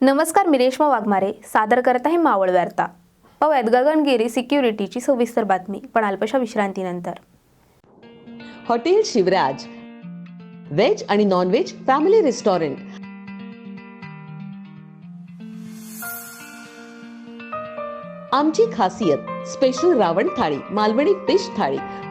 नमस्कार मी रेश्मा वाघमारे सादर करत आहे मावळ वार्ता. पाहूयात गगनगिरी सिक्युरिटीची सविस्तर बातमी पण अल्पशा विश्रांतीनंतर. हॉटेल शिवराज. व्हेज आणि नॉन व्हेज फॅमिली रेस्टॉरंट. आमची खासियत स्पेशल रावण थाळी मालवणी फिश थाळी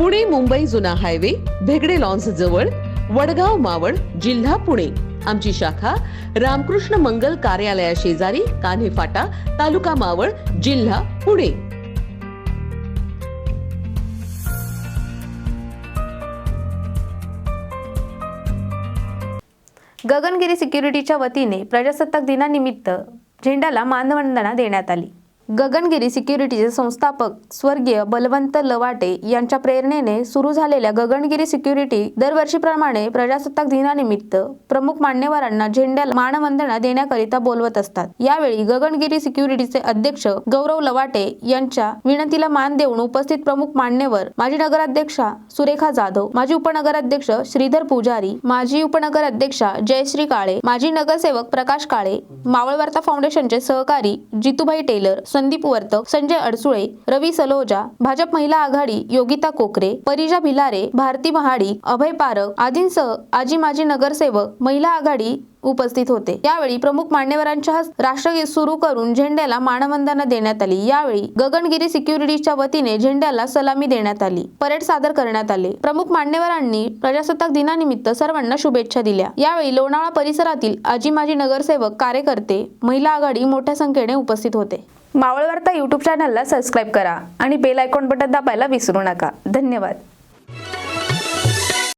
पुणे मुंबई जुना हायवे भेगडे लॉन्स जवळ वडगाव मावळ जिल्हा पुणे. आमची शाखा रामकृष्ण मंगल कार्यालया शेजारी कान्हे फाटा तालुका मावळ जिल्हा पुणे. गगनगिरी सिक्युरिटीच्या वतीने प्रजासत्ताक दिनानिमित्त झेंड्याला मानवंदना देण्यात आली. गगनगिरी सिक्युरिटीचे संस्थापक स्वर्गीय बलवंत लवाटे यांच्या प्रेरणेने सुरू झालेल्या गगनगिरी सिक्युरिटी दरवर्षीप्रमाणे प्रजासत्ताक दिनानिमित्त प्रमुख मान्यवरांना झेंड्याला मानवंदना देण्याकरिता बोलवत असतात. यावेळी गगनगिरी सिक्युरिटीचे अध्यक्ष गौरव लवाटे यांच्या विनंतीला मान देऊन उपस्थित प्रमुख मान्यवर माजी नगराध्यक्षा सुरेखा जाधव माजी उपनगराध्यक्ष श्रीधर पुजारी माजी उपनगराध्यक्षा जयश्री काळे माजी नगरसेवक प्रकाश काळे मावळवार्ता फाउंडेशनचे सहकारी जितूभाई टेलर संदीप वर्तक संजय अडसुळे रवी सलोजा भाजप महिला आघाडी योगिता कोकरे परिजा भिलारे भारती महाडी अभय पारक आदींसह आजी माजी नगरसेवक महिला आघाडी उपस्थित होते. यावेळी प्रमुख मान्यवरांच्या हस्ते राष्ट्रगीत सुरू करून झेंड्याला मानवंदना देण्यात आली. यावेळी गगनगिरी सिक्युरिटीच्या वतीने झेंड्याला सलामी देण्यात आली. परेड सादर करण्यात आले. प्रमुख मान्यवरांनी प्रजासत्ताक दिनानिमित्त सर्वांना शुभेच्छा दिल्या. यावेळी लोणावळा परिसरातील आजी माजी नगरसेवक कार्यकर्ते महिला आघाडी मोठ्या संख्येने उपस्थित होते. मावळवार्ता यूट्यूब चॅनलला सबस्क्राईब करा आणि बेल आयकॉन बटन दाबायला विसरू नका. धन्यवाद.